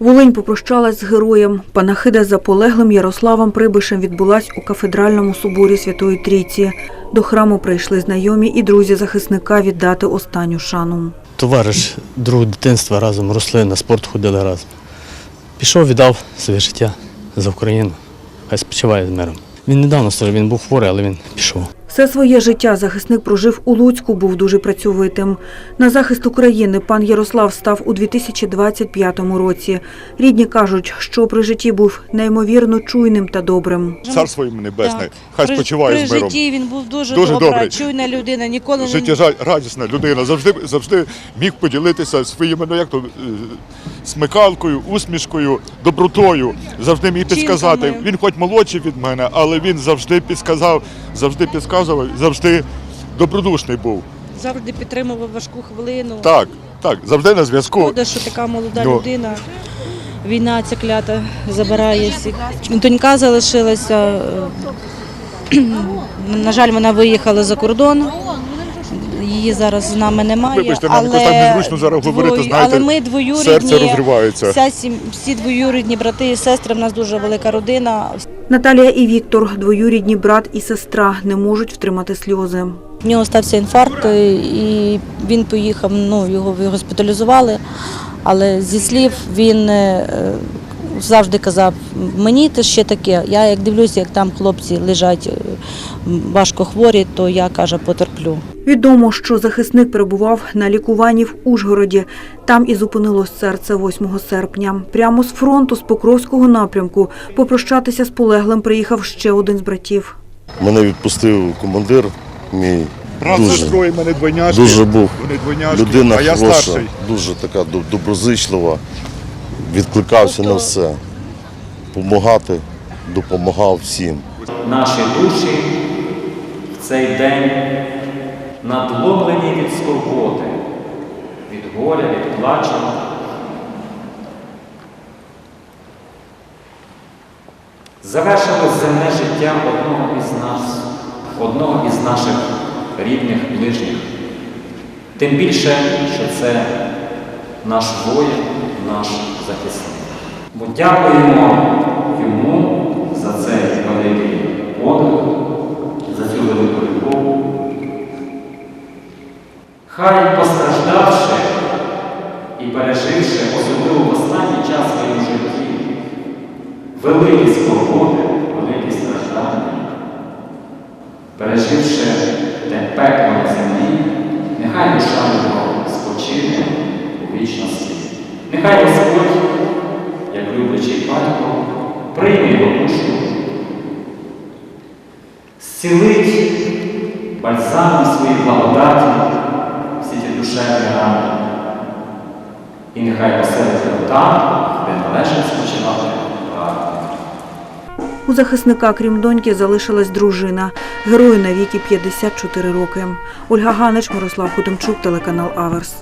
Волинь попрощалась з героєм. Панахида за полеглим Ярославом Прибишем відбулась у кафедральному соборі Святої Трійці. До храму прийшли знайомі і друзі захисника віддати останню шану. Товариш, друг дитинства разом росли, на спорт ходили разом. Пішов, віддав своє життя за Україну. Хай спочиває з миром. Він недавно він був хворий, але він пішов. Все своє життя захисник прожив у Луцьку, був дуже працьовитим. На захист України пан Ярослав став у 2025 році. Рідні кажуть, що при житті був неймовірно чуйним та добрим. Царство йому небесне, Так. хай При- спочиває при з миром. житті він був дуже, Дуже добра, добрий. чуйна людина, ніколи не Життєрадісна людина, завжди, завжди міг поділитися своїми, ну як то, е, смикалкою, усмішкою, добротою. Завжди міг підсказати. Він хоч молодший від мене, але він завжди підсказав, завжди підказував, завжди добродушний був. завжди підтримував важку хвилину. Так, так, завжди на зв'язку. Шкода, що така молода Ну. людина. Війна ця клята забирає всіх. Донька залишилася. На жаль, вона виїхала за кордон. Її зараз з нами немає. Вибачте, нам але якось так незручно зараз говорити, знаєте, але ми двоюрідні. серце розривається. Вся сім- всі двоюрідні брати і сестри. В нас дуже велика родина. Наталія і Віктор, двоюрідні брат і сестра, не можуть втримати сльози. В нього стався інфаркт, е, і він поїхав, ну, його госпіталізували. Але зі слів він е, завжди казав, мені те ще таке. Я як дивлюся, як там хлопці лежать е, важко хворі, то я каже, потерплю. Відомо, що захисник перебував на лікуванні в Ужгороді. Там і зупинилось серце 8 серпня. Прямо з фронту з Покровського напрямку попрощатися з полеглим приїхав ще один з братів. Мене відпустив командир мій. Брат дуже, сестрою мене двойняшки. дуже був Вони двойняшки, людина а я хороша, старший. дуже така доб- доброзичлива, відкликався на все. Помагати, допомагав всім. Наші душі в цей день надломлені від скорботи, від горя, від плачу. Завершили земне життя одного із нас, одного із наших рідних, ближніх. Тим більше, що це наш воїн, наш дякуємо йому за цей великий подвиг, за цю велику любов. Хай постраждавши і переживши, особливо в останній час в своєму житті, великі скорботи, великі страждання, переживши те пекло на землі, нехай душа його спочине у вічності. Нехай зцілить бальзамом своїх благодаті всі ті душевні рани. І нехай поселиться там, де належить спочивати. У захисника, крім доньки, залишилась дружина. Герою на віки 54 роки. Ольга Ганич, Мирослав Хотимчук, телеканал Аверс.